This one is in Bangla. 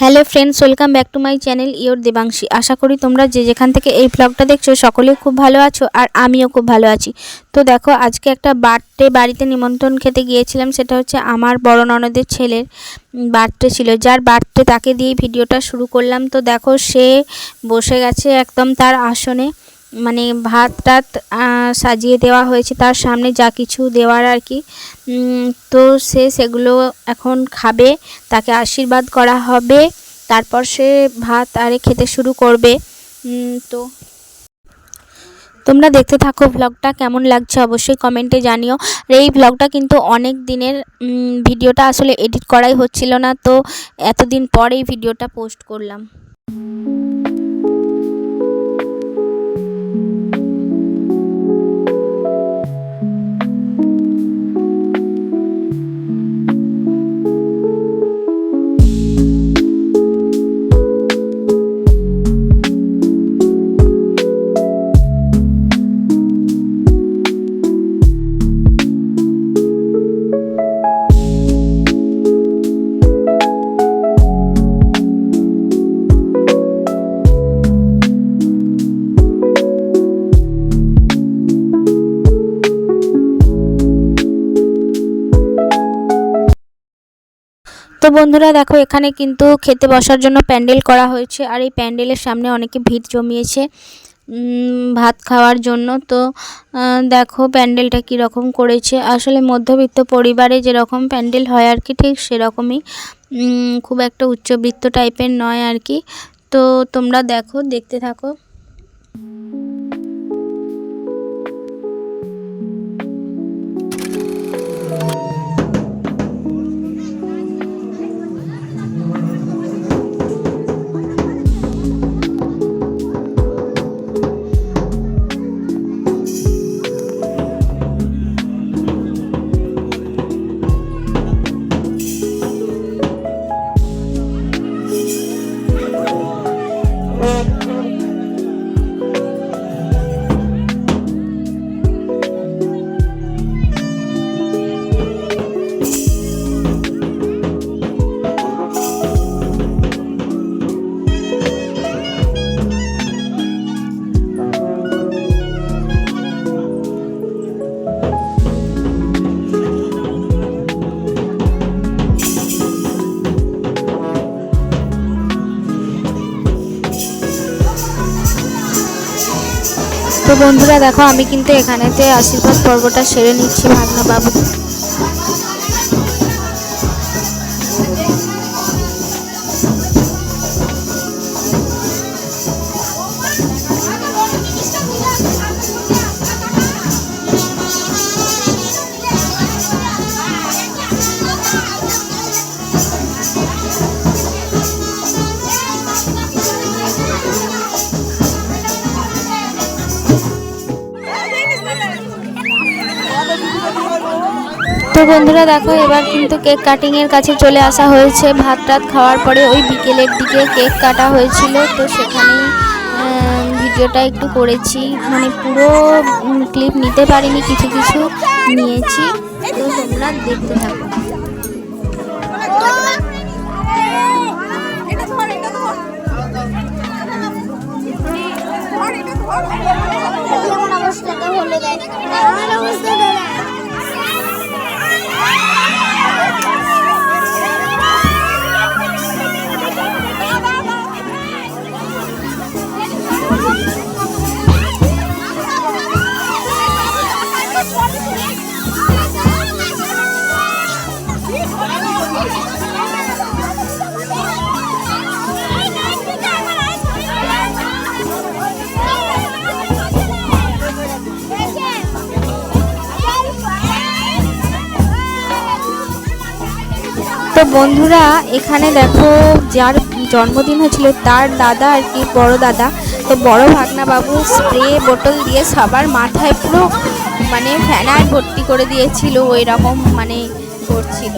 Hello friends, welcome back to my channel your Debanshi. আশা করি তোমরা যে যেখান থেকে এই ব্লগটা দেখছ, সকলেই খুব ভালো আছো আর আমিও খুব ভালো আছি। তো দেখো, আজকে একটা বার্থডে বাড়িতে নিমন্ত্রণ খেতে গিয়েছিলাম, সেটা হচ্ছে আমার বড় ননদের ছেলের বার্থডে ছিল, যার বার্থডে তাকে দিয়ে ভিডিওটা শুরু করলাম। তো দেখো, সে বসে গেছে একদম তার আসনে। মানে ভাত টাত সাজিয়ে দেওয়া হয়েছে তার সামনে যা কিছু দেওয়ার আর কি। তো সে সেগুলো এখন খাবে, তাকে আশীর্বাদ করা হবে, তারপর সে ভাত আরে খেতে শুরু করবে। তো তোমরা দেখতে থাকো ব্লগটা কেমন লাগছে, অবশ্যই কমেন্টে জানিও। আর এই ব্লগটা কিন্তু অনেক দিনের ভিডিওটা আসলে এডিট করাই হচ্ছিল না, তো এতদিন পর এই ভিডিওটা পোস্ট করলাম। তো বন্ধুরা দেখো, এখানে কিন্তু খেতে বসার জন্য প্যান্ডেল করা হয়েছে আর এই প্যান্ডেলের সামনে অনেকে ভিড় জমিয়েছে ভাত খাওয়ার জন্য। তো দেখো প্যান্ডেলটা কীরকম করেছে। আসলে মধ্যবিত্ত পরিবারে যেরকম প্যান্ডেল হয় আর কি, ঠিক সেরকমই খুব একটা উচ্চবিত্ত টাইপের নয় আর কি। তো তোমরা দেখো, দেখতে থাকো। তো বন্ধুরা দেখো আমি কিন্তু এখানেতে আশীর্বাদ পর্বটা সেরে নিচ্ছি ভাগনা বাবু। তো বন্ধুরা দেখো, এবার কিন্তু কেক কাটিং এর কাছে চলে আসা হয়েছে। ভাত টাত খাওয়ার পরে ওই বিকেলের দিকে কেক কাটা হয়েছিল, তো সেখানেই ভিডিওটা একটু করেছি। মানে পুরো ক্লিপ নিতে পারিনি, কিছু কিছু নিয়েছি। তো তোমরা দেখতে থাকো। তো বন্ধুরা, এখানে দেখো যার জন্মদিন হয়েছিল, তার দাদা আর কি, বড় দাদা। তো বড় ভাগনা বাবু স্প্রে বোতল দিয়ে সবার মাথায় পুরো মানে ফ্যানার ভর্তি করে দিয়েছিল ওই রকম মানে করছিল।